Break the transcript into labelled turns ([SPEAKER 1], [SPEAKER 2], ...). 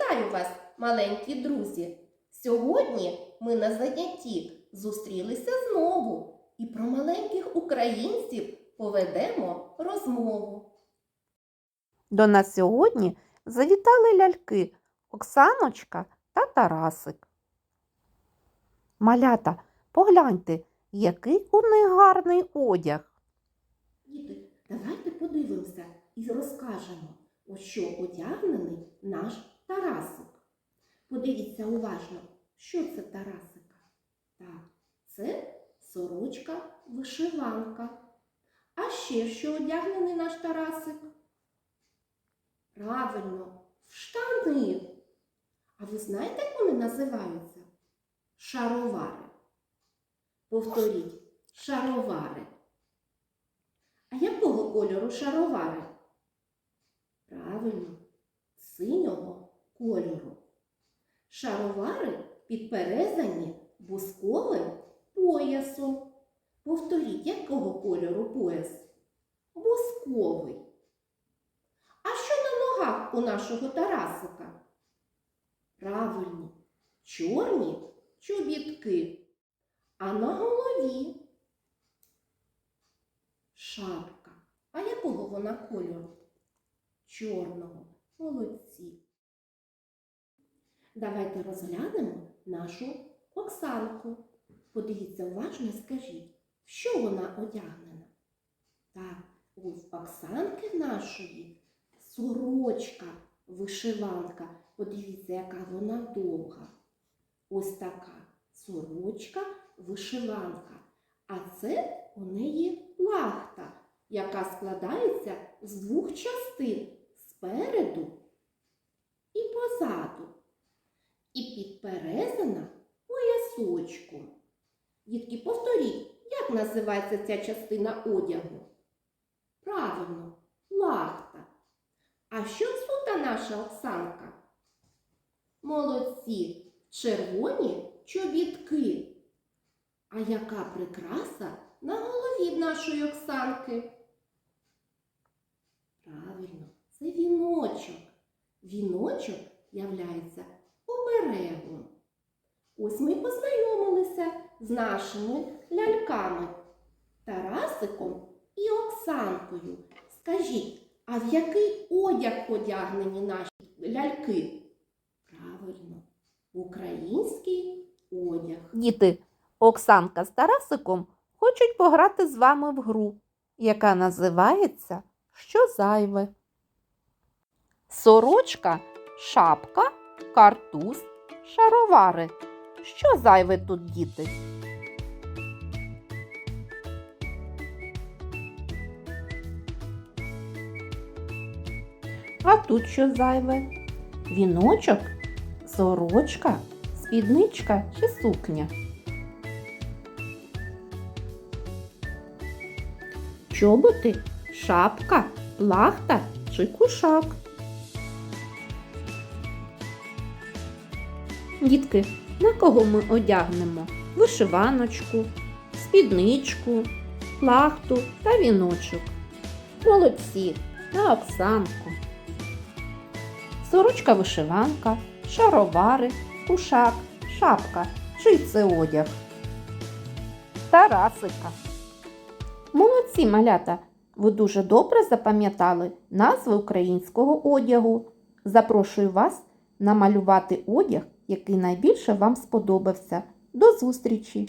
[SPEAKER 1] Вітаю вас, маленькі друзі! Сьогодні ми на занятті зустрілися знову і про маленьких українців поведемо розмову.
[SPEAKER 2] До нас сьогодні завітали ляльки Оксаночка та Тарасик. Малята, погляньте, який у них гарний одяг.
[SPEAKER 1] Діти, давайте подивимося і розкажемо, у що одягнений наш Тарасик. Подивіться уважно, що це Тарасика. Так, це сорочка вишиванка. А ще що одягнений наш Тарасик? Правильно, в штани. А ви знаєте, як вони називаються? Шаровари. Повторіть, шаровари. А якого кольору шаровари? Правильно, синього кольору. Шаровари підперезані бусковим поясом. Повторіть, якого кольору пояс? Бусковий. А що на ногах у нашого Тарасика? Правильно, чорні чобітки. А на голові шапка. А якого вона кольору? Чорного. Молодці. Давайте розглянемо нашу Оксанку. Подивіться уважно скажіть, в що вона одягнена? Так, у Оксанки нашої сорочка, вишиванка. Подивіться, яка вона довга. Ось така сорочка, вишиванка. А це у неї плахта, яка складається з двох частин спереду і позаду. Підперезана поясочком. Дітки, повторіть, як називається ця частина одягу? Правильно, плахта. А що сута наша Оксанка? Молодці, червоні чобітки. А яка прикраса на голові нашої Оксанки? Правильно, це віночок. Віночок являється. Ось ми познайомилися з нашими ляльками Тарасиком і Оксанкою. Скажіть, а в який одяг одягнені наші ляльки? Правильно, український одяг.
[SPEAKER 2] Діти, Оксанка з Тарасиком хочуть пограти з вами в гру, яка називається Що зайве. Сорочка, шапка, картуз, шаровари. Що зайве тут, діти? А тут що зайве? Віночок, сорочка, спідничка чи сукня? Чоботи, шапка, плахта чи кушак? Дітки, на кого ми одягнемо? Вишиваночку, спідничку, плахту та віночок. Молодці на Оксанку. Сорочка вишиванка, шаровари, кушак, шапка. Чий це одяг? Тарасика. Молодці малята! Ви дуже добре запам'ятали назви українського одягу. Запрошую вас намалювати одяг, який найбільше вам сподобався. До зустрічі!